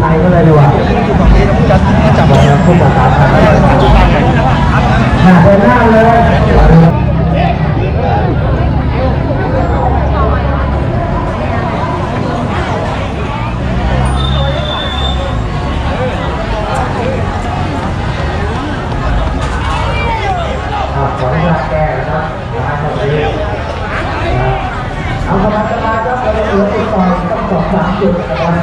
ไทยก็เลยดีกว่าบอกแล้วพูดภาษาไทยหักไปหน้าเลยเอาสบายๆครับเราเหลืออีกต่อต้องสองสามจุดนะครับ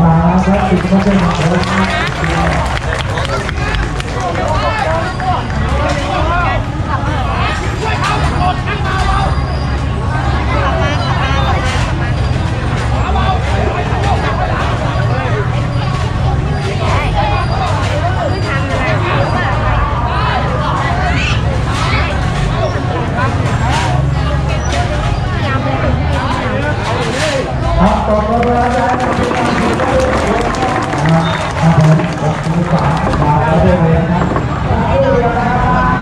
ครับขอบคุณมากครับ